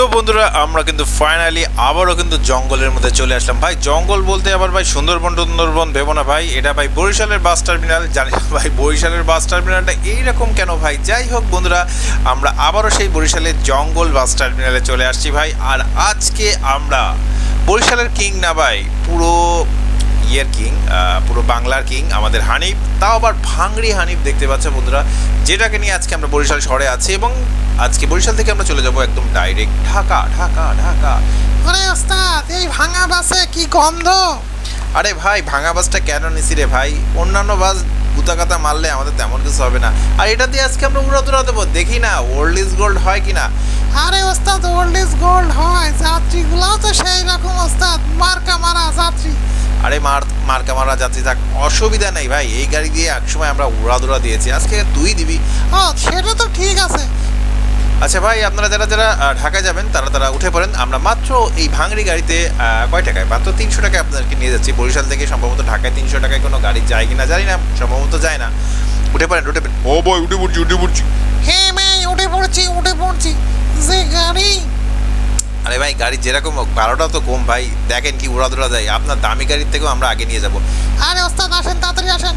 তো বন্ধুরা, আমরা কিন্তু ফাইনালি আবারও কিন্তু জঙ্গলের মধ্যে চলে আসলাম। ভাই, জঙ্গল বলতে আবার ভাই সুন্দরবন সুন্দরবন ভেবো না ভাই। এটা ভাই বরিশালের বাস টার্মিনাল। জানি ভাই বরিশালের বাস টার্মিনালটা এইরকম কেন ভাই? যাই হোক বন্ধুরা, আমরা আবারও সেই বরিশালের জঙ্গল বাস টার্মিনালে চলে আসছি ভাই। আর আজকে আমরা বরিশালের কিং না ভাই, পুরো ইয়ের কিং পুরো বাংলার কিং আমাদের হানিফ। তাও আবার ভাঙড়ি হানিফ দেখতে পাচ্ছ বন্ধুরা। যেটাকে নিয়ে আজকে আমরা বরিশাল শহরে আছি এবং আজকে বরিশাল থেকে আমরা চলে যাব একদম ডাইরেক্ট ঢাকা ঢাকা ঢাকা। আরে ওস্তাদ এই ভাঙা বাসে কি গন্ধ? আরে ভাই ভাঙা বাসটা কেন নিছি রে ভাই? অন্যান্য বাস গুতাকাতা মারলে আমাদের তেমন কিছু হবে না। আর এটা দিয়ে আজকে আমরা উড়াদুরা দেবো দেখি না ওল্ড ইজ গোল্ড হয় কি না আরে ওস্তাদ ওল্ড ইজ গোল্ড হয় যাত্রীগুলোও তো সেই রকম ওস্তাদ মার্কা মারা যাত্রী। আরে মার মার্কা মারা যাচ্ছে যাক অসুবিধা নেই ভাই। এই গাড়ি দিয়ে একসময় আমরা উড়াদুরা দিয়েছি। আজকে তুই দিবি। হ্যাঁ সেটা তো ঠিক আছে। আচ্ছা ভাই আপনারা যারা যারা ঢাকায় যাবেন তারা তারা উঠে পড়েন। আমরা মাত্র এই ভাঙড়ি গাড়িতে কয় টাকায়? মাত্র তিনশো টাকায় আপনাদেরকে নিয়ে যাচ্ছি। বরিশাল থেকে সম্ভবত ঢাকায় তিনশো টাকায় কোনো গাড়ি যায় কিনা জানি না। সম্ভবত যায় না। উঠে পড়েন উঠে পড়েন। ও বই উঠে পড়ছি উঠে পড়ছি। হ্যাঁ মেয়ে উঠে পড়ছি উঠে পড়ছি। যে গাড়ি আরে ভাই গাড়ি যেরকম ভাড়াটাও তো কম ভাই। দেখেন কি উড়া দোড়া দেয়। আপনার দামি গাড়ির থেকেও আমরা আগে নিয়ে যাব। আরে ওস্তাদ আসেন তাড়াতাড়ি আসেন।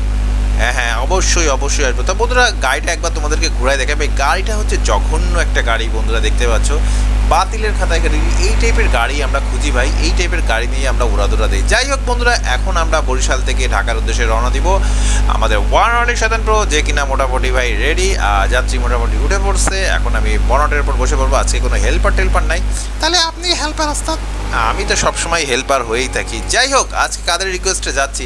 হ্যাঁ হ্যাঁ অবশ্যই অবশ্যই আসব। তা বন্ধুরা গাড়িটা একবার তোমাদেরকে ঘুরাই ভাই গাড়িটা হচ্ছে জঘন্য একটা গাড়ি বন্ধুরা দেখতে পাচ্ছ। বাতিলের খাতায় গাড়ি এই টাইপের গাড়ি আমরা খুঁজি ভাই এই টাইপের গাড়ি নিয়ে আমরা উড়াদুরা দিই। যাই হোক বন্ধুরা এখন আমরা বরিশাল থেকে ঢাকার উদ্দেশ্যে রওনা দিব। আমাদের ওয়ান অনেক সাধারণ প্রো যে কিনা মোটামুটি ভাই রেডি যাত্রী মোটামুটি উঠে পড়ছে। এখন আমি বনটের উপর বসে পড়ব আজকে কোনো হেল্পার টেল্পার নাই। তাহলে আপনি হেল্পার আসতাম আমি তো সবসময় হেল্পার হয়েই থাকি। যাই হোক আজকে কাদের রিকোয়েস্টে যাচ্ছি?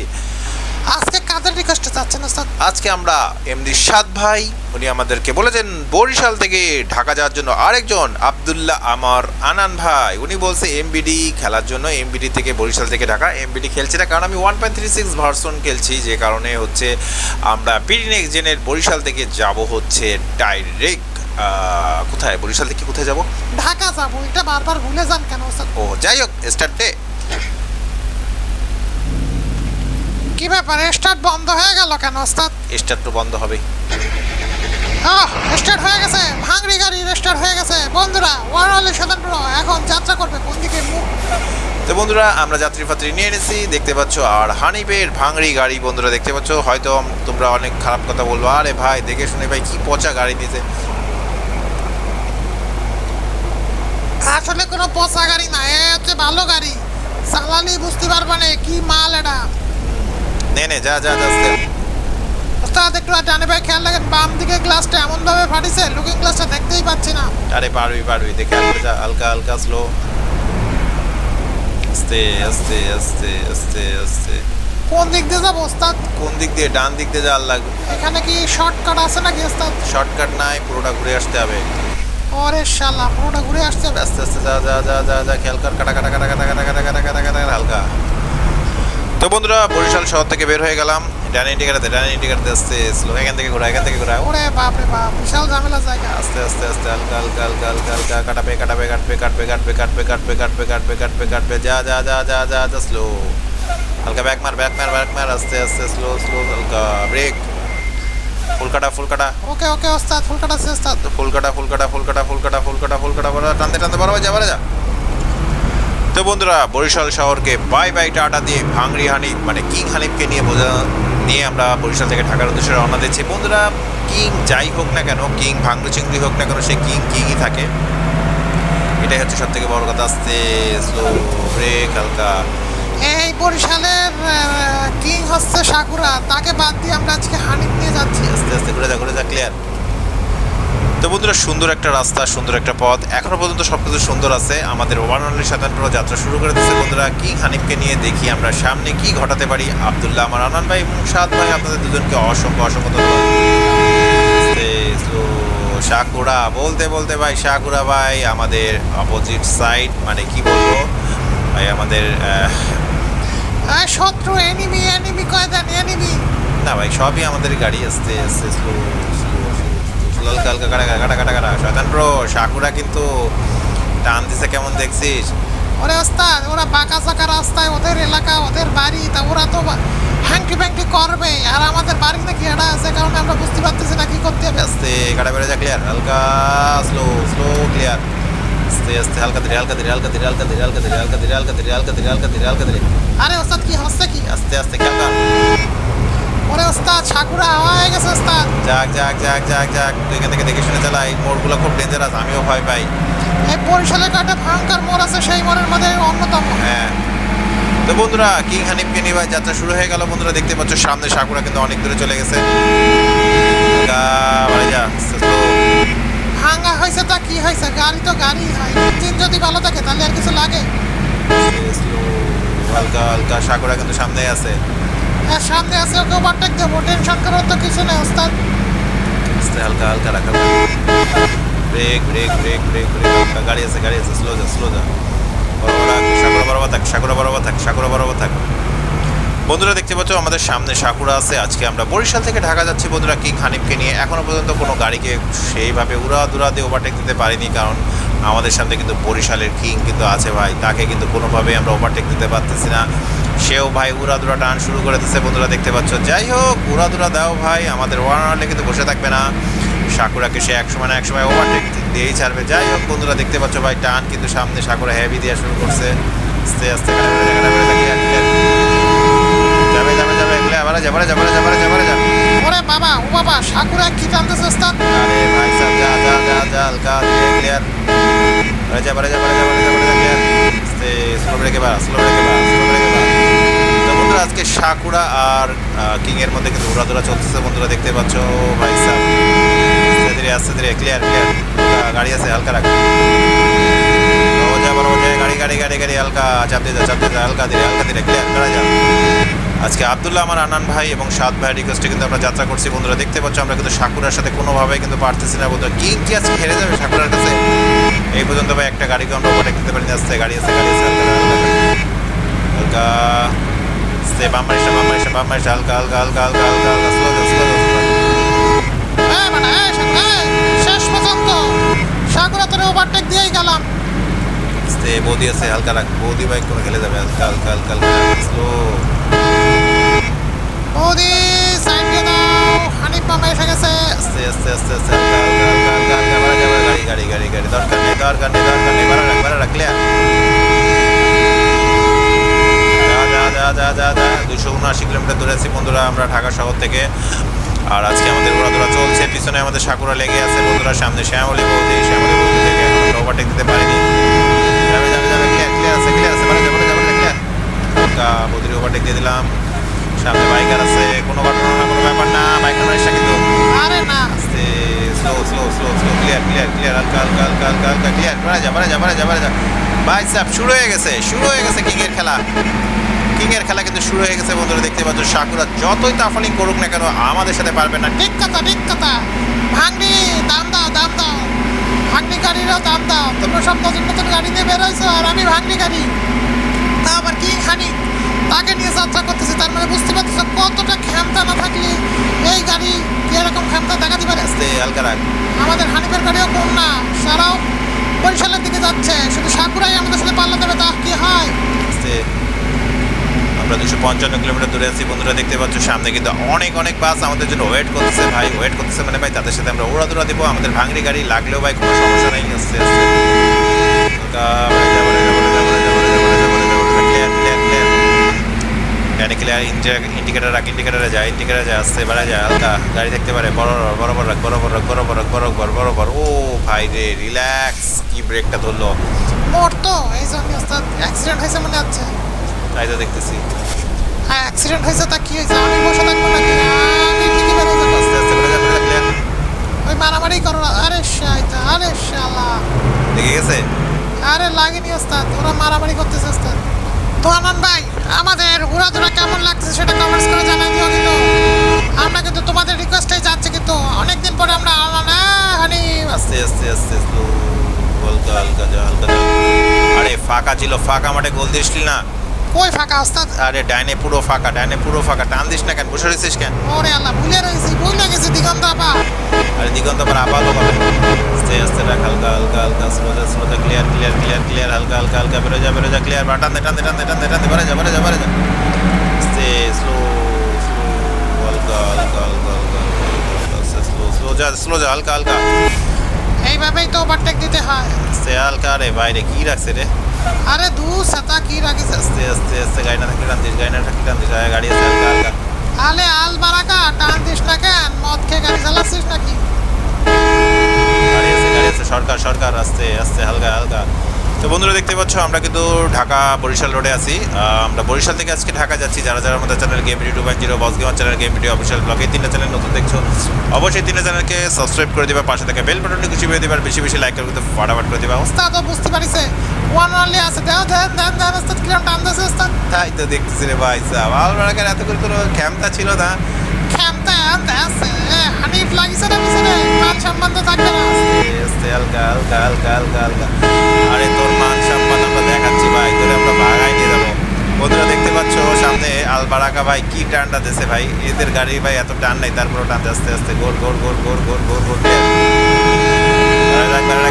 আজকে কাদের রিকোয়েস্টে যাচ্ছেন ওস্তাদ? আজকে আমরা এমডি সাদ ভাই উনি আমাদেরকে বলেছেন বরিশাল থেকে ঢাকা যাওয়ার জন্য আরেকজন আব্দুল্লাহ আমার আনান ভাই। উনি বলছে এমবিডি খেলার জন্য এমবিডি থেকে বরিশাল থেকে ঢাকা এমবিডি খেলছি না কারণ আমি one point three six version খেলছি যে কারণে হচ্ছে আমরা বিডি নেক্সট জেনের বরিশাল থেকে যাব হচ্ছে ডাইরেক্ট কোথায়? বরিশাল থেকে কোথায় যাব? ঢাকা যাব এটা বারবার ভুলে যান কেন ওস্তাদ? ও যাই হোক স্টার্ট ডে কি ব্যাপার? স্টার্ট বন্ধ হয়ে গেল কেন ওস্তাদ স্টার্ট তো বন্ধ হবে। আহ স্টার্ট হয়ে গেছে। ভাঙড়ি গাড়ি স্টার্ট হয়ে গেছে। বন্ধুরা ওয়ারলি সাধারণ প্রো এখন যাত্রা করবে কোন দিকে? মুখ তো বন্ধুরা আমরা যাত্রী ফাত্রী নিয়ে এনেছি। দেখতে পাচ্ছ আর হানিপের ভাঙড়ি গাড়ি। বন্ধুরা দেখতে পাচ্ছ? হয়তো তোমরা অনেক খারাপ কথা বলব। আরে ভাই দেখে শুনে ভাই কি পচা গাড়ি নিয়েছে। আসলে কোনো পচা গাড়ি না এ হচ্ছে ভালো গাড়ি। চালালি বুঝতে পারবা না কি মাল এটা নে নে যা যা যা আস্তে। ওস্তাদ একটু ডানে ভাই খেয়াল রাখেন বাম দিকে গ্লাসটা এমন ভাবে ফাটিছে লুকিং গ্লাসটা দেখতেই পাচ্ছি না আরে পারবি পারবি দেখে হালকা যা হালকা হালকা স্লো আস্তে আস্তে আস্তে আস্তে আস্তে কোন দিক দিয়ে যাব ওস্তাদ কোন দিক দিয়ে ডান দিক দিয়ে যা লাগবে এখানে কি শর্টকাট আছে নাকি ওস্তাদ শর্টকাট নাই পুরোটা ঘুরে আসতে হবে ওরে শালা পুরোটা ঘুরে আসছে আস্তে আস্তে যা যা যা যা যা খেয়াল কর কাটা কাটা কাটা কাটা কাটা কাটা কাটা কাটা কাটা কাটা হালকা তো বন্ধুরা বরিশাল শহর থেকে বের হয়ে গেলাম ডান ইন্ডিকেটাতে ডান ইন্ডিকেটাতে আস্তে স্লো এখান থেকে ঘোরা এখান থেকে ঘোরা ওরে বাপ রে বাপ বিশাল ঝামেলা জায়গা আস্তে আস্তে আস্তে হালকা হালকা হালকা হালকা হালকা কাটাবে কাটাবে কাটবে কাটবে কাটবে কাটবে কাটবে কাটবে কাটবে কাটবে কাটবে যা যা যা যা যা যা স্লো হালকা ব্যাক মার ব্যাক মার ব্যাক মার আস্তে আস্তে স্লো স্লো হালকা ব্রেক ফুল কাটা ফুল কাটা ওকে ওকে ওস্তাদ ফুলকাটা আছে ওস্তাদ তো ফুল কাটা ফুল কাটা ফুল কাটা ফুল কাটা ফুল কাটা ফুল কাটা বড় টানতে টানতে বড় যা বড় যা তো বন্ধুরা বরিশাল শহরকে বাই বাই টাটা দিয়ে ভাঙড়ি হানিফ মানে কিং হানিফকে নিয়ে বোঝা নিয়ে আমরা বরিশাল থেকে ঢাকার উদ্দেশ্যে রওনা দিচ্ছি। বন্ধুরা কিং যাই হোক না কেন কিং ভাঙড়ি চিংড়ি হোক না কেন সে কিং কিংই থাকে। এটাই হচ্ছে সব থেকে বড় কথা। আস্তে স্লো ব্রেক হালকা। এই বরিশালের কিং হচ্ছে সাকুরা তাকে বাদ দিয়ে আমরা আজকে হানিফ নিয়ে যাচ্ছি। আস্তে আস্তে ঘুরে যা ঘুরে যা ক্লিয়ার তো বন্ধুরা সুন্দর একটা রাস্তা সুন্দর একটা পথ। এখনও পর্যন্ত সব কিছু সুন্দর আছে। আমাদের ওভারঅনলি সাতানপুর যাত্রা শুরু করে দিচ্ছে বন্ধুরা। কি হানিফকে নিয়ে দেখি আমরা সামনে কি ঘটাতে পারি। আব্দুল্লাহ আমার আনান ভাই এবং সাদ ভাই আপনাদের দুজনকে অসংখ্য অসংখ্য ধন্যবাদ। সাকুরা বলতে বলতে ভাই সাকুরা ভাই আমাদের অপোজিট সাইড মানে কি বলব? ভাই আমাদের শত্রু এনিমি এনিমি কয় দেন এনিমি না ভাই সবই আমাদের গাড়ি আসতে আসতে স্লো হালকা হালকা কাটা কাটা কাটা কাটা। শয়তান ব্রো সাকুরা কিন্তু টান দিছে কেমন দেখছিস? ওরে ওস্তাদ ওরা বাঁকা চাকা রাস্তায় ওদের এলাকা ওদের বাড়ি তা ওরা তো হ্যাংটি ব্যাংটি করবে। আর আমাদের বাড়ি নাকি এটা আছে কারণে আমরা বুঝতে পারতেছি না কি করতে হবে। আস্তে কাটা বেড়ে যা ক্লিয়ার হালকা স্লো স্লো ক্লিয়ার আস্তে আস্তে হালকা ধীরে হালকা ধীরে হালকা ধীরে হালকা ধীরে হালকা ধীরে হালকা ধীরে হালকা ধীরে হালকা ধীরে হালকা ধীরে। হালকা ধীরে আরে ওস্তাদ কি হচ্ছে কি? আস্তে আস্তে খেয়াল কর। ওরে ওস্তাদ সাকুরা হাওয়া হয়ে গেছে ওস্তাদ। যাক যাক যাক যাক যাক তুই এখান থেকে দেখে শুনে চালা এই মোড়গুলো খুব ডেঞ্জারাস আমিও ভয় পাই। এই বরিশালে একটা ভয়ঙ্কর মোড় আছে সেই মোড়ের মধ্যে অন্যতম। হ্যাঁ। তো বন্ধুরা কিং হানিফকে নিয়ে যাত্রা শুরু হয়ে গেল। বন্ধুরা দেখতে পাচ্ছ সামনে সাকুরা কিন্তু অনেক দূরে চলে গেছে। ভাঙ্গা হয়েছে তা কি হয়েছে? গাড়ি তো গাড়ি হয়। ইঞ্জিন যদি ভালো থাকে তাহলে আর কিছু লাগে। হালকা হালকা সাকুরা কিন্তু সামনেই আছে। আর সামনে আছে ওভারটেক দেবো। টেনশন করার তো কিছু নেই, ওস্তাদ। হালকা হালকা রাখা brake brake brake brake brake গাড়ি আছে গাড়ি আছে। স্লো যা স্লো যা। বরাবর থাক। সাকুরা বরাবর থাক। সাকুরা বরাবর থাক। বন্ধুরা, দেখতে পাচ্ছ, আমাদের সামনে সাকুরা আছে। আজকে আমরা বরিশাল থেকে ঢাকা যাচ্ছি। বন্ধুরা, কিং হানিফকে নিয়ে এখনও পর্যন্ত কোনো গাড়িকে সেইভাবে উড়া দুরা দিয়ে ওভারটেক দিতে পারিনি, কারণ আমাদের সামনে কিন্তু বরিশালের কিং কিন্তু আছে ভাই। তাকে কিন্তু কোনোভাবেই আমরা ওভারটেক দিতে পারতেছি না। সেও ভাই উড়া দুরা টান শুরু করে দিচ্ছে বন্ধুরা দেখতে পাচ্ছ। যাই হোক উড়া দুরা দাও ভাই আমাদের ওয়ার্নারলে কিন্তু বসে থাকবে না। সাকুরাকে সে এক সময় না এক সময় ওভারটেক দিয়েই ছাড়বে। যাই হোক বন্ধুরা দেখতে পাচ্ছ ভাই টান কিন্তু সামনে সাকুরা হেভি দেওয়া শুরু করছে। আস্তে আস্তে। যাবে যাবে যাবে এগুলো আবার যাবে যাবে যাবে যাবে যাবে। ওরে বাবা ও বাবা সাকুরা কি টানতেছে ওস্তাদ? আরে ভাই সাহেব যা যা যা যা হালকা দিয়ে ক্লিয়ার আরে যা বারে যা বারে যা বারে যা বারে যা ক্লিয়ার আস্তে স্লো ব্রেকে বা স্লো ব্রেকে বা স্লো ব্রেকে বা। তো বন্ধুরা, আজকে সাকুরা আর কিং এর মধ্যে কিন্তু উড়াদুরা চলতেছে। বন্ধুরা, দেখতে পাচ্ছ, ভাই আস্তে ধীরে আস্তে ধীরে ক্লিয়ার ক্লিয়ার গাড়ি আছে, হালকা রাখ। গাড়ি গাড়ি গাড়ি গাড়ি, হালকা, চাপ দিয়ে চাপ দিয়ে হালকা ধীরে হালকা ধীরে ক্লিয়ার করা যা আজকে আব্দুল্লাহ, আমার আনান ভাই এবং সাত ভাইয়ের রিকোয়েস্টে কিন্তু আমরা যাত্রা করছি। বন্ধুরা, দেখতে পাচ্ছ, আমরা কিন্তু সাকুরার সাথে কোনোভাবে কিন্তু পারতেছি না, বন্ধুরা। কি কি আজকে হেরে যাবে সাকুরার কাছে? এই পর্যন্ত ভাই, একটা গাড়িকে আমরা ওভারটেক দিতে পারিনি আসছে গাড়ি আছে গাড়ি আছে হালকা। হালকা হালকা সে বাম্মারিসা বাম্মারিসা বাম্মারিসা হালকা হালকা হালকা হালকা হালকা হালকা স্লো স্লো হ্যাঁ মানে শেষ পর্যন্ত সাকুরা তোরে ওভারটেক দিয়েই গেলাম সে বৌদি আছে হালকা রাখ বৌদি বাইক করে খেলে যাবে হালকা হালকা হালকা হালকা স্লো বৌদি সাইড দিয়ে দাও হানিফ মামা এসে গেছে আস্তে আস্তে আস্তে আস্তে হালকা হালকা হালকা হালকা হালকা বাড়া যাবে গাড়ি গাড়ি গাড়ি গাড়ি দরকার নেই দরকার নেই দরকার নেই বাড়া রাখ বাড়া রাখ ক্লিয়ার যা যা যা যা দুশো উনআশি কিলোমিটার দূরে আছি বন্ধুরা আমরা ঢাকা শহর থেকে। আর আজকে আমাদের ঘোরাধুরা চলছে পিছনে আমাদের সাকুরা লেগে আছে বন্ধুরা সামনে শ্যামলি বৌদি শ্যামলি বৌদি থেকে এখন ওভারটেক দিতে পারিনি। যাবে যাবে যাবে ক্লিয়ার ক্লিয়ার আছে ক্লিয়ার আছে বাড়া যাবে যাবে ক্লিয়ার বৌদির ওভারটেক দিয়ে দিলাম। সামনে বাইকার আছে কোনো ঘটনা না কোনো ব্যাপার না বাইকার কিন্তু আরে না। আস্তে slow slow slow slow clear clear clear হালকা হালকা হালকা হালকা হালকা ক্লিয়ার বাড়া যা বাড়া যা বাড়া যা বাড়া যা। ভাই সাহেব শুরু হয়ে গেছে শুরু হয়ে গেছে কিং এর খেলা। কিং এর খেলা কিন্তু শুরু হয়ে গেছে বন্ধুরা দেখতে পাচ্ছ সাকুরা যতই তাফালিং করুক না কেন আমাদের সাথে পারবে না। ঠিক কথা ঠিক কথা। ভাঙনি দাম দাও দাম দাও। ভাঙনি গাড়িরও দাম দাও। তোমরা সব নতুন নতুন গাড়ি নিয়ে বেরোইছো আর আমি ভাঙনি গাড়ি। তা আবার কি হানি তাকে নিয়ে যাত্রা করতেছি তার মানে বুঝতে পারতেছো কতটা ক্ষমতা না থাকলে এই গাড়ি এরকম ক্ষমতা দেখা দিবে? আস্তে হালকা রাখ। আমাদের হানিফের গাড়িও কম না? সারাও বরিশালের দিকে যাচ্ছে। শুধু সাকুরাই আমাদের সাথে পাল্লা দেবে তা কি হয়? আমরা দুশো পঞ্চান্ন কিলোমিটার দূরে আছি বন্ধুরা দেখতে পাচ্ছ সামনে কিন্তু অনেক অনেক বাস আমাদের জন্য ওয়েট করতেছে ভাই ওয়েট করতেছে মানে ভাই তাদের সাথে আমরা ওড়াদৌড়া দিব আমাদের ভাঙড়ি গাড়ি লাগলেও ভাই কোনো সমস্যা নেই আস্তে আস্তে ক্লিয়ার ইন্ডিকেটার রাখ ইন্ডিকেটারে যায় ইন্ডিকেটারে যায় আসতে বেড়া যায় আলতা গাড়ি দেখতে পারে বড় বড় বড় রাখ বড় বড় রাখ বড় বড় বড় বড় বড় ও ভাই রে রিল্যাক্স কি ব্রেকটা ধরলো মরতো এই জন্য অ্যাক্সিডেন্ট হয়েছে মনে হচ্ছে তো দেখতেছি। হ্যাঁ অ্যাক্সিডেন্ট হয়েছে তা কি হয়েছে? আমি বসে থাকব নাকি? আমি ঠিকই বেরোয় যাব। আস্তে আস্তে বাড়া যা, বাড়া ওই মারামারি করো না। আরে শাইতা আরে শালা। দেখে গেছে? আরে লাগেনি ওস্তাদ। ওরা মারামারি করতেছে ওস্তাদ। তো আনন্দ ভাই আমাদের ঘোরাধুরা কেমন লাগছে সেটা কমেন্টস করে জানাই দিও কিন্তু। আমরা কিন্তু তোমাদের রিকোয়েস্টেই যাচ্ছে কিন্তু। অনেকদিন পরে আমরা না হানি। আস্তে আস্তে আস্তে হালকা হালকা হালকা আরে ফাঁকা ছিল ফাঁকা মাঠে গোল দিসলি না? কই ফাঁকা ওস্তাদ? আরে ডাইনে পুরো ফাঁকা ডাইনে পুরো ফাঁকা। টান দিস না কেন? বসে রয়েছিস কেন? ওরে আল্লাহ ভুলে রয়েছি ভুলে গেছি দিগন্ত আপা। আরে দিগন্ত আবার আপাতত হবে আস্তে আস্তে রাখ হালকা হালকা হালকা স্লো যা ক্লিয়ার ক্লিয়ার ক্লিয়ার ক্লিয়ার হালকা হালকা হালকা বেরো যা বেরো যা ক্লিয়ার দে টান দে টান দে টান দে টান দে বারে যা বারে যা বারে যা। আস্তে স্লো স্লো হালকা হালকা হালকা হালকা স্লো স্লো যা স্লো যা হালকা হালকা। এইভাবেই তো ওভারটেক দিতে হয়। আস্তে হালকা রে বাইরে কি রাখছে রে? আরে দু সাতা কি রাখিস? আস্তে আস্তে আস্তে গাড়ি না থাকলে টান দিস গাড়ি না থাকলে টান দিস গাড়ি আছে হালকা হালকা আলে, আল বারাকা, টান দিস না কেন? মদ খেয়ে গাড়ি চালাচ্ছিস নাকি? গাড়ি আছে গাড়ি আছে, সরকার সরকার, আস্তে আস্তে, হালকা হালকা। তো বন্ধুরা দেখতে পাচ্ছ আমরা কিন্তু ঢাকা বরিশাল রোডে আছি। আমরা বরিশাল থেকে আজকে ঢাকা যাচ্ছি। যারা যারা আমাদের channel game video two point zero boss gamer channel game video official blog এই তিনটা চ্যানেল নতুন দেখছ অবশ্যই তিনটা চ্যানেলকে সাবস্ক্রাইব করে দিবা পাশে থেকে বেল বাটনটি খুশি করে দিবা বেশি বেশি লাইক করে দিতে ফাটাফাট করে দিবা। ওস্তাদ বুঝতে পারিছে। ওয়ান অনলি আছে। দেও দেন দেন দেন ওস্তাদ কিরম টান দিছে ওস্তাদ। তাই তো দেখতেছি রে ভাই সাহেব আলবাড়াকার এত করে কোনো ক্ষমতা ছিল না? আনতে আছে। লাগিছে না পিছনে মান সম্বন্ধ থাকবে না আস্তে হালকা হালকা হালকা হালকা হালকা। আরে তোর মান সম্মান আমরা দেখাচ্ছি ভাই, তোরে আমরা ভাগাই নিয়ে যাব। বন্ধুরা, দেখতে পাচ্ছ সামনে আলবারাকা ভাই কি টানটা দিছে ভাই। এদের গাড়ি ভাই এত টান নাই তারপরে টানতে আস্তে আস্তে গোল গোল গোল গোল গোল গোল গোল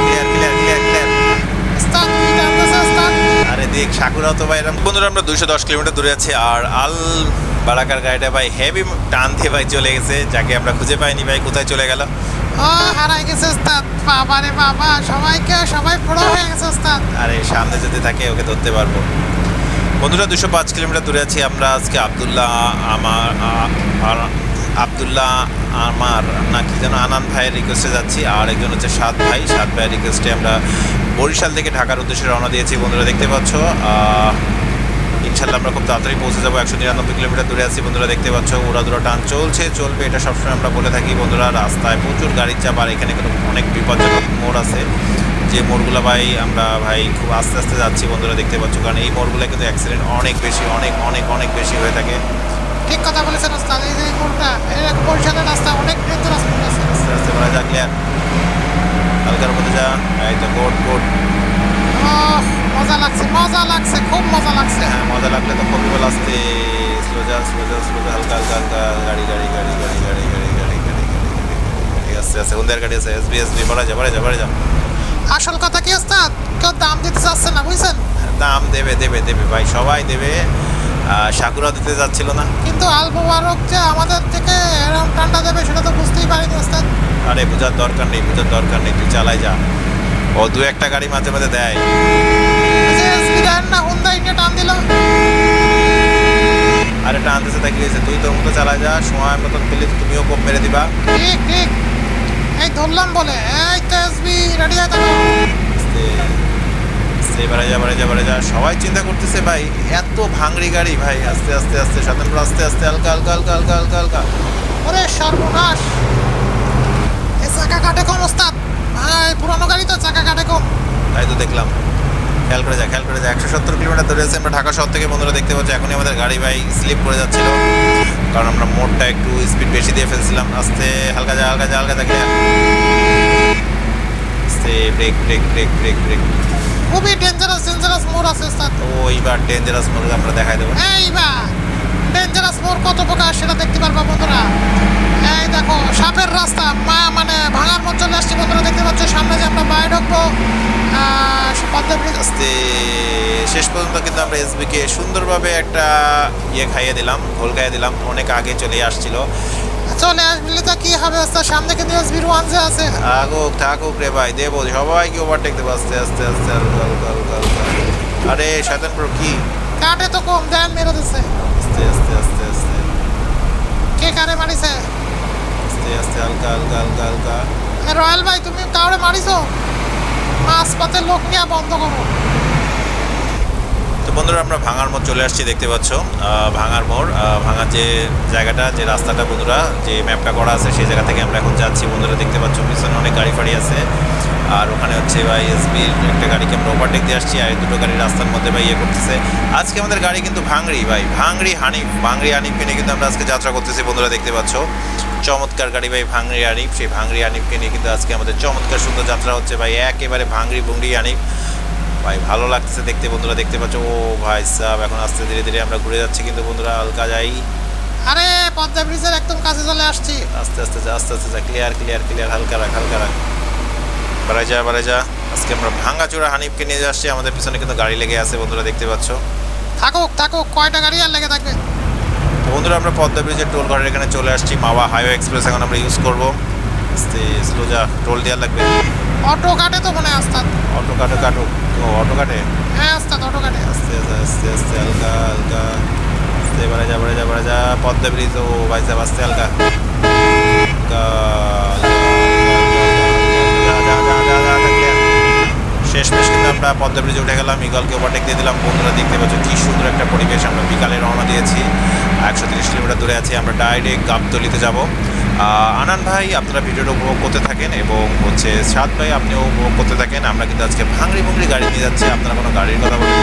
ক্লিয়ার ক্লিয়ার ক্লিয়ার ক্লিয়ার ওস্তাদ কি টান দিছে দেখ সাকুরাও তো ভাই এরকম বন্ধুরা আমরা দুইশো দশ কিলোমিটার দূরে আছি আর আল বারাকার গাড়িটা ভাই হেভি টান দিয়ে ভাই চলে গেছে যাকে আমরা খুঁজে পাইনি ভাই কোথায় চলে গেল? হারাই গেছে ওস্তাদ বাবা রে বাবা সবাইকে সবাই বড় হয়ে গেছে ওস্তাদ। আরে সামনে যদি থাকে ওকে ধরতে পারব। বন্ধুরা দুশো পাঁচ কিলোমিটার দূরে আছি আমরা আজকে আবদুল্লাহ আমার আবদুল্লাহ আমার না কি যেন আনান ভাইয়ের রিকোয়েস্টে যাচ্ছি আর একজন হচ্ছে সাত ভাই সাত ভাইয়ের রিকোয়েস্টে আমরা বরিশাল থেকে ঢাকার উদ্দেশ্যে রওনা দিয়েছি বন্ধুরা দেখতে পাচ্ছ ইনশাল্লাহ আমরা খুব তাড়াতাড়ি পৌঁছে যাব একশো নিরানব্বই কিলোমিটার দূরে আছি বন্ধুরা দেখতে পাচ্ছ উড়াদুরা টান চলছে চলবে এটা সবসময় আমরা বলে থাকি বন্ধুরা রাস্তায় প্রচুর গাড়ির চাপ আর এখানে কিন্তু অনেক বিপজ্জনক মোড় আছে। যে মোড়গুলো ভাই আমরা ভাই খুব আস্তে আস্তে যাচ্ছি বন্ধুরা দেখতে পাচ্ছ কারণ এই মোড়গুলো কিন্তু অ্যাক্সিডেন্ট অনেক বেশি অনেক অনেক অনেক বেশি হয়ে থাকে। ঠিক কথা বলেছেন ওস্তাদ এই মোড়টা বরিশালের রাস্তা অনেক ডেঞ্জারাস মোড় আছে। আস্তে আস্তে বলা যাক হালকার মধ্যে যা এই তো গোট গোট মজা লাগছে মজা লাগছে খুব মজা লাগছে হ্যাঁ মজা লাগলে তো খুবই ভালো আসতে স্লো যা স্লো যা স্লো যা হালকা হালকা হালকা গাড়ি গাড়ি গাড়ি গাড়ি গাড়ি গাড়ি গাড়ি গাড়ি গাড়ি আস্তে আস্তে কোন গাড়ি আছে এসবি এসবি বলা যা বলা যা বলা যা আসল কথা কি ওস্তাদ কেউ দাম দিতে চাচ্ছে না বুঝছেন দাম দেবে দেবে দেবে ভাই সবাই দেবে সাকুরা দিতে যাচ্ছিল না? কিন্তু আল মুবারক যে আমাদের থেকে এরকম ঠান্ডা দেবে সেটা তো বুঝতেই পারিনি ওস্তাদ। আরে বোঝার দরকার নেই বোঝার দরকার নেই তুই চালাই যা। ও দু একটা গাড়ি মাঝে মাঝে দেয়। যে না হুন্ডা ইন্ডিয়া টান দিল? আরে এটা আনতেছে তাই কি হয়েছে? তুই তোর মতো চালাই যা সময় মতন পেলে তুমিও কোপ মেরে দিবা। ঠিক ঠিক। এই ধরলাম বলে। এই তো এসবি রেডি হয়ে থাকো। আস্তে বাড়ে যা বাড়ে যা যা সবাই চিন্তা করতেছে ভাই এত ভাঙড়ি গাড়ি ভাই আস্তে আস্তে আস্তে স্বতন্ত্র আস্তে আস্তে হালকা হালকা হালকা হালকা হালকা হালকা। ওরে সর্বনাশ! এই চাকা কাটে কম ওস্তাদ? ভাই পুরানো গাড়ি তো চাকা কাটে কম তাই তো দেখলাম। খেয়াল করে যা খেয়াল করে যা। একশো সত্তর কিলোমিটার ধরে আছে আমরা ঢাকা শহর থেকে বন্ধুরা দেখতে পাচ্ছি এখনই আমাদের গাড়ি ভাই স্লিপ করে যাচ্ছিল। কারণ আমরা মোড়টা একটু স্পিড বেশি দিয়ে ফেলছিলাম। আস্তে হালকা যা হালকা যা হালকা যা। আস্তে brake brake brake brake brake. খুবই ডেঞ্জারাস ডেঞ্জারাস মোড় আছে ওস্তাদ তো এইবার ডেঞ্জারাস মোড় আমরা দেখাই দেবো। এই বা ডেঞ্জারাস মোড় কত প্রকার সেটা দেখতে পারবা বন্ধুরা। এই দেখো সাপের রাস্তা মা মানে ভাঙার মতো চলে আসছে বন্ধুরা দেখতে পাচ্ছ সামনে যে আমরা বাইরে ঢুকবো আস্তে শেষ পর্যন্ত কিন্তু আমরা এসবিকে সুন্দরভাবে একটা ইয়ে খাইয়ে দিলাম ঘোল খাইয়ে দিলাম অনেক আগে চলে আসছিল। চলে আসলে তো কি হবে ওস্তাদ সামনে কিন্তু এসবির ওয়ান যে আছে থাকুক থাকুক রে ভাই দেবো সবাইকে ওভারটেক দেবো আস্তে আস্তে আস্তে হালকা হালকা হালকা হালকা আরে শয়তানপুর কি কাটে তো কম দেন মেরে দিচ্ছে আস্তে আস্তে আস্তে আস্তে কে কারে মারিছে আস্তে আস্তে হালকা হালকা হালকা হালকা রয়্যাল ভাই তুমি কাউরে মারিছো মাছ পাতে লোক নিয়ে বন্ধ করো বন্ধুরা, আমরা ভাঙার মোড় চলে আসছি, দেখতে পাচ্ছ ভাঙার মোড় ভাঙার যে জায়গাটা, যে রাস্তাটা বন্ধুরা, যে ম্যাপটা করা আছে, সেই জায়গা থেকে আমরা এখন যাচ্ছি। বন্ধুরা, দেখতে পাচ্ছ, পিছনে অনেক গাড়ি ফাড়ি আছে। আর ওখানে হচ্ছে ভাই এসবির একটা গাড়িকে আমরা ওভারটেক দিয়ে আসছি, আর দুটো গাড়ি রাস্তার মধ্যে ভাই ইয়ে করতেছে। আজকে আমাদের গাড়ি কিন্তু ভাঙড়ি ভাই, ভাঙড়ি হানিফ, ভাঙড়ি হানিফকে নিয়ে কিন্তু আমরা আজকে যাত্রা করতেছি, বন্ধুরা, দেখতে পাচ্ছ। চমৎকার গাড়ি ভাই ভাঙড়ি আনিফ সেই ভাঙড়ি আনিফকে নিয়ে কিন্তু আজকে আমাদের চমৎকার সুন্দর যাত্রা হচ্ছে ভাই, একেবারে ভাঙড়ি বুংড়ি আনিফ ভাই ভালো লাগছে দেখতে বন্ধুরা দেখতে পাচ্ছ ও ভাই সাহ এখন আস্তে ধীরে ধীরে আমরা ঘুরে যাচ্ছি কিন্তু বন্ধুরা হালকা যাই। আরে পদ্মা ব্রিজের একদম কাছে চলে আসছি। আস্তে আস্তে যা আস্তে আস্তে যা ক্লিয়ার ক্লিয়ার ক্লিয়ার হালকা রাখ হালকা রাখ। বাড়াই যা বাড়াই যা। আজকে আমরা ভাঙাচোরা হানিফকে নিয়ে যাচ্ছি আমাদের পিছনে কিন্তু গাড়ি লেগে আছে বন্ধুরা দেখতে পাচ্ছ। থাকুক থাকুক কয়টা গাড়ি আর লেগে থাকবে? বন্ধুরা আমরা পদ্মা ব্রিজের টোল ঘরের এখানে চলে আসছি মাওয়া হাইওয়ে এক্সপ্রেস এখন আমরা ইউজ করব। আস্তে স্লো যা টোল দেওয়ার লাগবে। অটো কাটে তো মনে হয় অটো কাটো কাটো। ও অটো কাটে হ্যাঁ আস্তাদ অটো কাটে আস্তে আস্তে আস্তে আস্তে হালকা হালকা আস্তে বাড়ে যা বাড়ে যা বাড়ে যা পদ্মা ব্রিজ ও ভাই সাহেব আস্তে হালকা। শেষ মেশ কিন্তু আমরা পদ্মা ব্রিজে উঠে গেলাম ইগলকে ওভারটেক দিয়ে দিলাম। বন্ধুরা দেখতে পাচ্ছ কি সুন্দর একটা পরিবেশ আমরা বিকালে রওনা দিয়েছি। একশো তিরিশ কিলোমিটার দূরে আছি আমরা ডাইরেক্ট গাবতলিতে যাব। আনান ভাই, আপনারা ভিডিওটা উপভোগ করতে থাকেন এবং হচ্ছে সাদ ভাই, আপনিও উপভোগ করতে থাকেন। আমরা কিন্তু আজকে ভাঙড়ি ভুঙড়ি গাড়ি নিয়ে যাচ্ছি। আপনারা কোনো গাড়ির কথা বলেন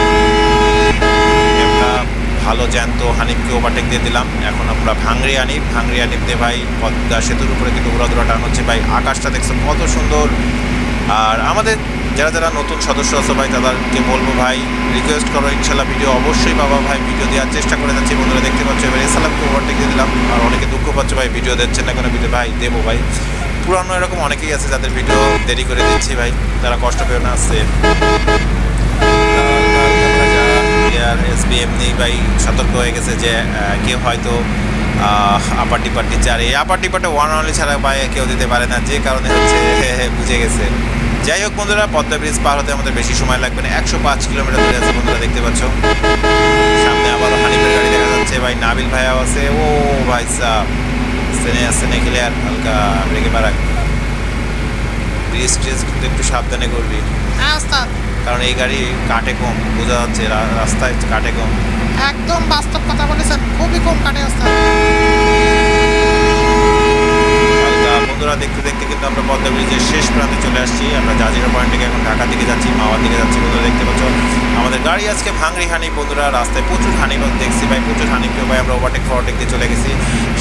ভালো জ্যান্ত হানিফকে ওভারটেক দিয়ে দিলাম। এখন আমরা ভাঙড়ি আনিফ ভাঙড়ি আনিফ দিয়ে ভাই সেতুর উপরে কিন্তু উড়াদুরা টান হচ্ছে। ভাই, আকাশটা দেখছ কত সুন্দর। আর আমাদের যারা যারা নতুন সদস্য আছে ভাই, তাদেরকে বলব ভাই রিকোয়েস্ট করো, ইনশাল্লাহ ভিডিও অবশ্যই বাবা ভাই ভিডিও দেওয়ার চেষ্টা করে যাচ্ছি। বন্ধুরা দেখতে পাচ্ছ, এবার এসালামকে ওভারটেক দিলাম। আর অনেকে দুঃখ পাচ্ছে ভাই ভিডিও দিচ্ছেন না কোনো ভিডিও ভাই, দেবো ভাই। পুরানো এরকম অনেকেই আছে যাদের ভিডিও দেরি করে দিচ্ছি ভাই, তারা কষ্ট পেও না আসছে প্লেয়ার এসবি এমনি ভাই, সতর্ক হয়ে গেছে যে কেউ হয়তো আপার টিপার দিচ্ছে আর এই আপার টিপারটা ওয়ান অনলি ছাড়া ভাই কেউ দিতে পারে না, যে কারণে হচ্ছে, বুঝে গেছে। যাই হোক বন্ধুরা পদ্মা ব্রিজ পার হতে আমাদের বেশি সময় লাগবে না। একশো পাঁচ কিলোমিটার দূরে আছে বন্ধুরা দেখতে পাচ্ছ। সামনে আবারও হানিফের গাড়ি দেখা যাচ্ছে। ভাই নাবিল ভাইয়াও আছে। ও ভাই সাহ সেনে সেনে ক্লিয়ার হালকা ব্রেকে বাড়াক ব্রিজ ট্রিজ কিন্তু একটু সাবধানে করবি। হ্যাঁ কারণ এই গাড়ি কাটে কম বোঝা যাচ্ছে রাস্তায় কাটে কম। একদম বাস্তব কথা বলেছেন খুবই কম কাটে আস্তাদ হালকা বন্ধুরা দেখতে দেখতে কিন্তু আমরা পদ্মা ব্রিজের শেষ প্রান্তে চলে আসছি। আমরা জাজিরা পয়েন্ট থেকে এখন ঢাকা দিকে যাচ্ছি, মাওয়ার দিকে যাচ্ছি। বন্ধুরা, দেখতে পাচ্ছ, আমাদের গাড়ি আজকে ভাঙড়ি হানি, বন্ধুরা, রাস্তায় প্রচুর হানি দেখছি ভাই, প্রচুর হানিকেও ভাই, আমরা ওভারটেক ফরটেক দিয়ে চলে গেছি।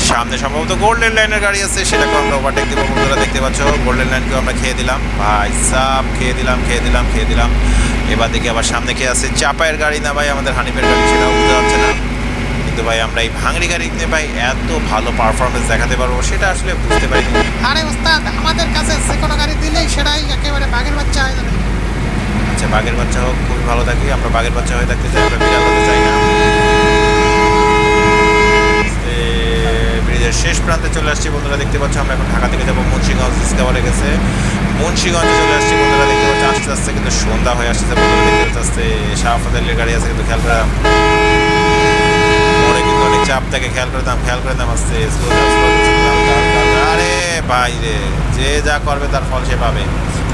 সামনে সম্ভবত গোল্ডেন লাইনের গাড়ি আছে সেটাকে আমরা ওভারটেক দেবো, বন্ধুরা, দেখতে পাচ্ছ গোল্ডেন লাইনকেও আমরা খেয়ে দিলাম। ভাই সাপ খেয়ে দিলাম খেয়ে দিলাম খেয়ে দিলাম। এবার দেখি আবার সামনে খেয়ে আছে, চাপায়ের গাড়ি না ভাই, আমাদের হানিফের গাড়ি, সেটাও বোঝা যাচ্ছে না। কিন্তু ভাই আমরা এই ভাঙড়ি গাড়ি নিয়ে ভাই এত ভালো পারফরমেন্স দেখাতে পারব সেটা আসলে বুঝতে পারি আরে ওস্তাদ আমাদের কাছে যে কোনো গাড়ি দিলেই সেটাই একেবারে বাঘের বাচ্চা হয়ে যাবে। আচ্ছা বাঘের বাচ্চা হোক খুবই ভালো থাকি আমরা বাঘের বাচ্চা হয়ে থাকতে চাই আমরা বিড়াল হতে চাই না। ব্রিজের শেষ প্রান্তে চলে আসছি বন্ধুরা দেখতে পাচ্ছ আমরা এখন ঢাকা থেকে যাব মুন্সিগঞ্জ ডিসকাভারে গেছে। মুন্সিগঞ্জে চলে আসছি বন্ধুরা দেখতে পাচ্ছ আস্তে আস্তে কিন্তু সন্ধ্যা হয়ে আসছে বন্ধুরা দেখতে পাচ্ছ আস্তে শাহফাদের গাড়ি আছে কিন্তু খেয়াল করে মোড়ে চাপ থাকে খেয়াল করে দাম খেয়াল করে দাম আসছে। আরে ভাই রে যে যা করবে তার ফল সে পাবে।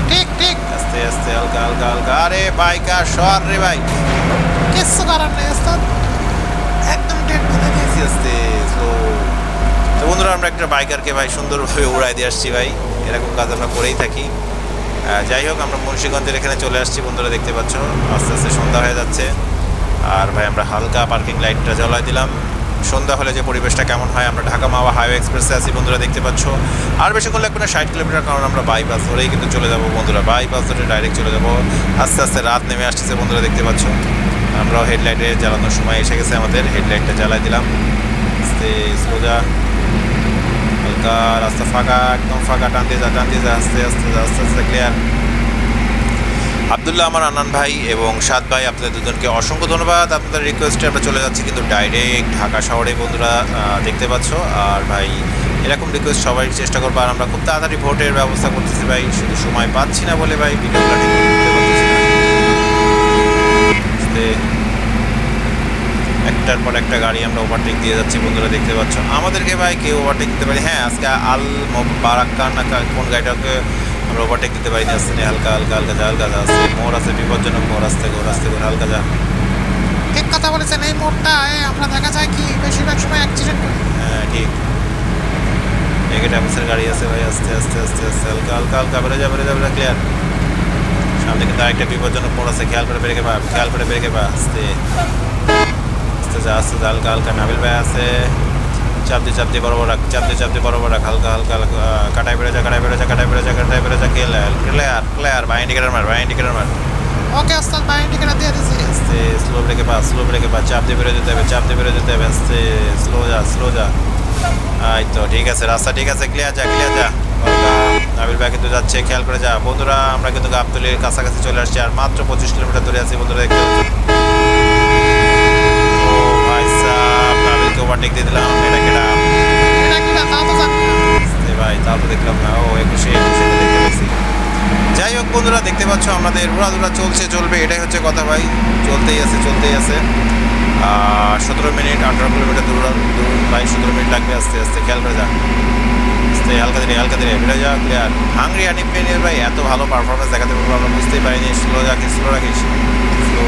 ঠিক ঠিক। আস্তে আস্তে হালকা হালকা হালকা আরে বাইকার সর রে ভাই? কিচ্ছু করার নেই একদম ডেট বেঁধে দিয়েছি আস্তে আস্তে স্লো তো বন্ধুরা আমরা একটা বাইকারকে ভাই সুন্দরভাবে উড়াই দিয়ে আসছি ভাই। এরকম কাজ আমরা করেই থাকি। যাই হোক আমরা মুন্সিগঞ্জের এখানে চলে আসছি বন্ধুরা দেখতে পাচ্ছ। আস্তে আস্তে সন্ধ্যা হয়ে যাচ্ছে। আর ভাই আমরা হালকা পার্কিং লাইটটা জ্বলাই দিলাম। সন্ধ্যা হলে যে পরিবেশটা কেমন হয়, আমরা ঢাকা মাওয়া হাইওয়ে এক্সপ্রেসে আছি, বন্ধুরা দেখতে পাচ্ছ। আর বেশিক্ষণ লাগবে না, ষাট কিলোমিটার, কারণ আমরা বাইপাস ধরেই কিন্তু চলে যাব, বন্ধুরা। বাইপাস ধরে ডাইরেক্ট চলে যাব। আস্তে আস্তে রাত নেমে আসতেছে, বন্ধুরা দেখতে পাচ্ছ। আমরাও হেডলাইটে জ্বালানোর সময় এসে গেছে আমাদের, হেডলাইটটা জ্বালাই দিলাম। আস্তে সোজা হালকা রাস্তা ফাঁকা, একদম ফাঁকা, টান দিয়ে যা, টান দিয়ে যা, আস্তে আস্তে আস্তে আস্তে ক্লিয়ার আবদুল্লাহ, আমার আনান ভাই এবং সাদ ভাই, আপনাদের দুজনকে অসংখ্য ধন্যবাদ। আপনাদের রিকোয়েস্টে আমরা চলে যাচ্ছি কিন্তু ডাইরেক্ট ঢাকা শহরে, বন্ধুরা দেখতে পাচ্ছ। আর ভাই, এরকম রিকোয়েস্ট সবাই চেষ্টা করব আর আমরা খুব তাড়াতাড়ি ভোটের ব্যবস্থা করতেছি ভাই। শুধু সময় পাচ্ছি না বলে ভাই ভিডিওটা ঠিক করতে। একটার পর একটা গাড়ি আমরা ওভারটেক দিয়ে যাচ্ছি, বন্ধুরা, দেখতে পাচ্ছ। আমাদেরকে ভাই কেউ ওভারটেক দিতে পারি হ্যাঁ আজকে আল বারাক্কা না কোন গাড়িটাকে আমরা ওভারটেক দিতে পারিনি আসতে নেই হালকা হালকা হালকা যা হালকা যা আসছে মোড় আছে বিপজ্জনক মোড় আসতে গোর আসতে গোর হালকা যা। ঠিক কথা বলেছেন এই মোড়টা আমরা দেখা যায় কি বেশিরভাগ সময় অ্যাক্সিডেন্ট করি। হ্যাঁ ঠিক। এগেট অফিসের গাড়ি আছে ভাই আস্তে আস্তে আস্তে আস্তে হালকা হালকা হালকা বেরো যা বেরো যা বেরো ক্লিয়ার সামনে কিন্তু আরেকটা বিপজ্জনক মোড় আছে খেয়াল করে বেরোকে পা খেয়াল করে বেরোকে পা আস্তে। আস্তে যা আস্তে হালকা হালকা নাবিল ভাই আছে। চাপ দিয়ে চাপ দিয়ে বরাবর রাখ চাপ দিয়ে চাপ দিয়ে বরাবর রাখ হালকা হালকা কাটায় বেরো যা কাটায় বেরো যা কাটায় বেরো যা কাটায় বেরো যা ক্লিয়ার ক্লিয়ার ক্লিয়ার ভাই ইন্ডিকেটার মার ভাই ইন্ডিকেটার মার। ওকে ওস্তাদ বাই ইন্ডিকেটার দিয়ে দিয়েছি আস্তে স্লো ব্রেকে পা স্লো ব্রেকে পা চাপ দিয়ে বেরো যেতে হবে চাপ দিয়ে বেরো যেতে হবে আস্তে স্লো যা স্লো যা। এই তো ঠিক আছে রাস্তা ঠিক আছে ক্লিয়ার যা ক্লিয়ার যা। নাবিল ভাই কিন্তু যাচ্ছে খেয়াল করে যা। বন্ধুরা আমরা কিন্তু গাবতলির কাছাকাছি চলে আসছি আর মাত্র পঁচিশ কিলোমিটার দূরে আছি বন্ধুরা দেখতে পাচ্ছি ও ভাই সাহ নাবিলকে ওভারটেক দিয়ে দিলাম এটা কেটা এটা কি না তাও তো জানি না। আস্তে ভাই তাও তো দেখলাম না। ও একুশ বন্ধুরা দেখতে পাচ্ছ আমাদের উড়াদুরা চলছে চলবে এটাই হচ্ছে কথা ভাই। চলতেই আছে চলতেই আছে। সতেরো মিনিট আঠারো কিলোমিটার দূর দূর। ভাই সতেরো মিনিট লাগবে আস্তে আস্তে খেয়াল করে যা। আস্তে হালকা ধীরে হালকা ধীরে বেড়ে যা ক্লিয়ার হাংরি আনিপ ভাই এত ভালো পারফরমেন্স দেখাতে পারব আমরা বুঝতেই পারিনি। স্লো রাখিস স্লো রাখিস। স্লো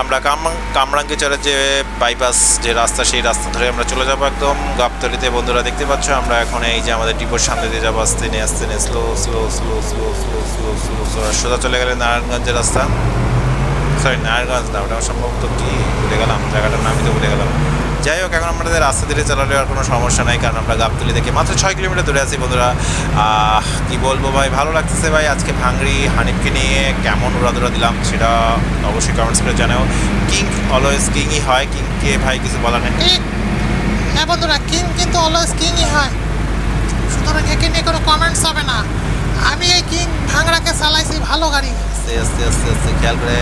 আমরা কামরাং, কামরাঙ্গে চড়ে যে বাইপাস যে রাস্তা, সেই রাস্তা ধরে আমরা চলে যাব একদম। গাবতলিতে বন্ধুরা দেখতে পাচ্ছ, আমরা এখন এই যে আমাদের ডিপোর সামনে দিয়ে যাব, আস্তে নিয়ে আস্তে নিয়ে slow slow slow slow slow slow slow slow সোজা চলে গেলে নারায়ণগঞ্জের রাস্তা। সরি নারায়ণগঞ্জ না, ওটা সম্ভবত কি? ভুলে গেলাম, জায়গাটার নামই তো ভুলে গেলাম। যাই হোক এখন আমাদের রাস্তা ধীরে চালালে আর কোনো সমস্যা নাই কারণ আমরা গাবতলি থেকে মাত্র ছয় কিলোমিটার দূরে আছি বন্ধুরা। কি বলব ভাই ভালো লাগতেছে ভাই আজকে ভাঙড়ি হানিফকে নিয়ে কেমন উড়াদুরা দিলাম সেটা অবশ্যই কমেন্টস করে জানাও। কিং অলওয়েজ কিংই হয় কিংকে ভাই কিছু বলার নেই? হ্যাঁ বন্ধুরা কিং কিন্তু অলওয়েজ কিংই হয়। সুতরাং একে নিয়ে কোনো কমেন্টস হবে না। আমি এই কিং ভাঙড়াকে চালাইছি ভালো গাড়ি। আস্তে আস্তে আস্তে আস্তে খেয়াল করে।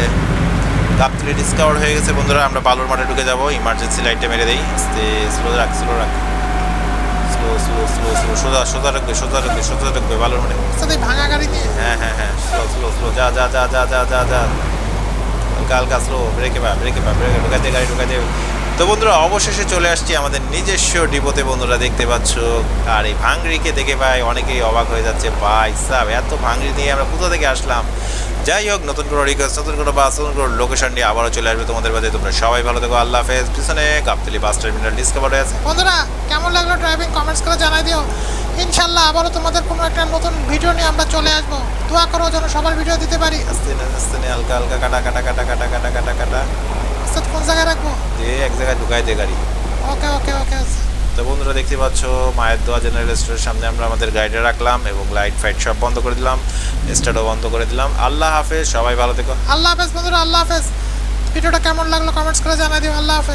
গাবতলি ডিসকাভার হয়ে গেছে। বন্ধুরা আমরা বালুর মাঠে ঢুকে যাব। ইমার্জেন্সি লাইটটা মেরে দিই। আস্তে স্লো রাখ স্লো রাখ। স্লো স্লো স্লো স্লো সোজা সোজা রাখবে সোজা রাখবে সোজা রাখবে বালুর মাঠে। ভাঙা গাড়ি নিয়ে? হ্যাঁ হ্যাঁ হ্যাঁ। স্লো স্লো স্লো যা যা যা যা যা যা। যা গাল হালকা স্লো ব্রেকে পা ব্রেকে পা ব্রেকে ঢুকাতে গাড়ি ঢুকাতে তো বন্ধুরা অবশেষে চলে আসছি আমাদের নিজস্ব ডিপোতে। বন্ধুরা দেখতে পাচ্ছ আর এই ভাঙড়িকে দেখে ভাই অনেকেই অবাক হয়ে যাচ্ছে ভাই সাব এত ভাঙড়ি নিয়ে আমরা কোথা থেকে আসলাম? যাই হোক নতুন কোনো রিকোয়েস্ট নতুন কোনো বাস নতুন কোনো লোকেশন নিয়ে আবারও চলে আসবে তোমাদের বাজে তোমরা সবাই ভালো থেকো আল্লাহ হাফেজ। পিছনে গাবতলি বাস টার্মিনাল ডিসকভার হয়ে আছে। বন্ধুরা কেমন লাগল ড্রাইভিং কমেন্টস করে জানাই দিও। ইনশাল্লাহ আবারও তোমাদের কোনো একটা নতুন ভিডিও নিয়ে আমরা চলে আসব। দোয়া করো যেন সবার ভিডিও দিতে পারি। আস্তে আস্তে হালকা হালকা কাটা কাটা কাটা কাটা কাটা কাটা কাটা। আচ্ছা কোন জায়গায় রাখব? যে এক জায়গায় ঢুকাই দে গাড়ি। ওকে ওকে ওকে তো বন্ধুরা দেখতে পাচ্ছ মায়ের দোয়া জেনারেল স্টোরের সামনে আমরা আমাদের গাড়িটা রাখলাম এবং লাইট ফাইট সব বন্ধ করে দিলাম স্টার্টও বন্ধ করে দিলাম। আল্লাহ হাফেজ সবাই ভালো থেকো। আল্লাহ হাফেজ বন্ধুরা আল্লাহ হাফেজ। ভিডিওটা কেমন লাগল কমেন্টস করে জানাই দিও আল্লাহ হাফেজ।